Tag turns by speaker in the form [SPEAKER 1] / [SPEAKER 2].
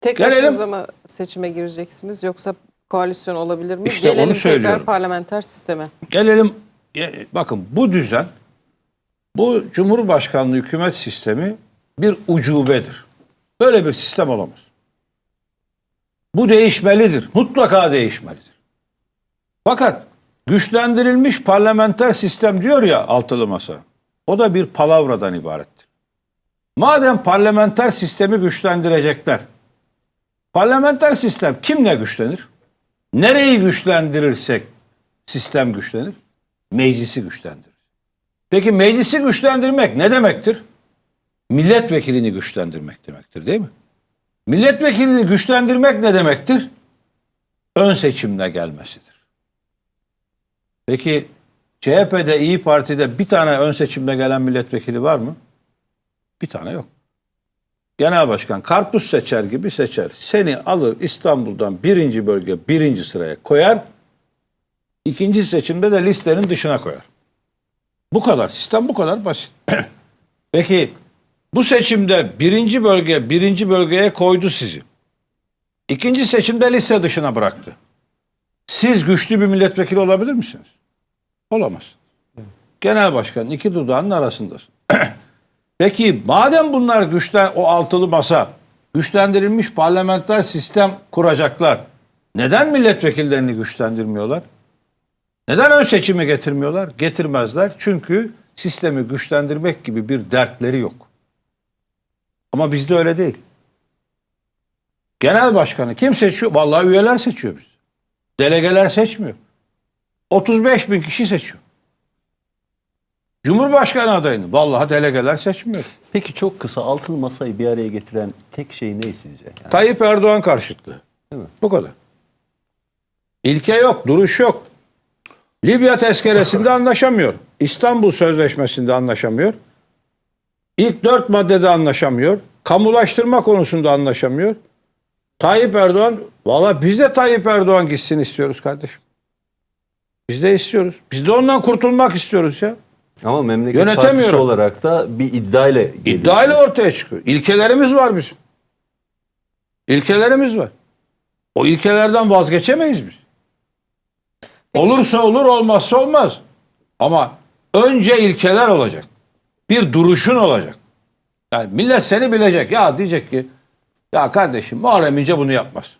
[SPEAKER 1] Tek
[SPEAKER 2] Gelelim-
[SPEAKER 1] başınıza mı seçime gireceksiniz yoksa koalisyon olabilir mi?
[SPEAKER 2] İşte onu
[SPEAKER 1] Gelelim
[SPEAKER 2] söylüyorum.
[SPEAKER 1] tekrar parlamenter sisteme.
[SPEAKER 2] Gelelim e, bakın bu düzen bu Cumhurbaşkanlığı hükümet sistemi bir ucubedir. Böyle bir sistem olamaz. Bu değişmelidir. Mutlaka değişmelidir. Fakat güçlendirilmiş parlamenter sistem diyor ya altılı masa. O da bir palavradan ibarettir. Madem parlamenter sistemi güçlendirecekler. Parlamenter sistem kimle güçlenir? Nereyi güçlendirirsek sistem güçlenir. Meclisi güçlendirir. Peki meclisi güçlendirmek ne demektir? Milletvekilini güçlendirmek demektir değil mi? Milletvekilini güçlendirmek ne demektir? Ön seçimle gelmesidir. Peki CHP'de, İyi Parti'de bir tane ön seçimle gelen milletvekili var mı? Bir tane yok. Genel başkan karpuz seçer gibi seçer. Seni alır İstanbul'dan birinci bölge birinci sıraya koyar. İkinci seçimde de listenin dışına koyar. Bu kadar. Sistem bu kadar basit. Peki bu seçimde birinci bölge birinci bölgeye koydu sizi. İkinci seçimde liste dışına bıraktı. Siz güçlü bir milletvekili olabilir misiniz? Olamaz. Genel başkanın iki dudağının arasındasın. Peki madem bunlar güçlen o altılı masa güçlendirilmiş parlamenter sistem kuracaklar. Neden milletvekillerini güçlendirmiyorlar? Neden ön seçimi getirmiyorlar? Getirmezler. Çünkü sistemi güçlendirmek gibi bir dertleri yok. Ama bizde öyle değil. Genel başkanı kim seçiyor? Vallahi üyeler seçiyor biz. Delegeler seçmiyor. 35 bin kişi seçiyor. Cumhurbaşkanı adayını vallahi delegeler seçmiyor.
[SPEAKER 3] Peki çok kısa altılı masayı bir araya getiren tek şey ne sizce? Yani
[SPEAKER 2] Tayyip Erdoğan karşıtlığı.
[SPEAKER 3] Değil mi?
[SPEAKER 2] Bu kadar. İlke yok, duruş yok. Libya tezkeresinde anlaşamıyor. İstanbul Sözleşmesi'nde anlaşamıyor. İlk dört maddede anlaşamıyor. Kamulaştırma konusunda anlaşamıyor. Tayyip Erdoğan, valla biz de Tayyip Erdoğan gitsin istiyoruz kardeşim. Biz de istiyoruz. Biz de ondan kurtulmak istiyoruz ya.
[SPEAKER 3] Ama memleket
[SPEAKER 2] Yönetemiyorum.
[SPEAKER 3] partisi olarak da bir iddiayla geliyorsunuz.
[SPEAKER 2] İddiayla ortaya çıkıyor. İlkelerimiz var bizim. İlkelerimiz var. O ilkelerden vazgeçemeyiz biz. Olursa olur, olmazsa olmaz. Ama önce ilkeler olacak. Bir duruşun olacak. Yani millet seni bilecek. Ya diyecek ki ya kardeşim Muharrem İnce bunu yapmaz.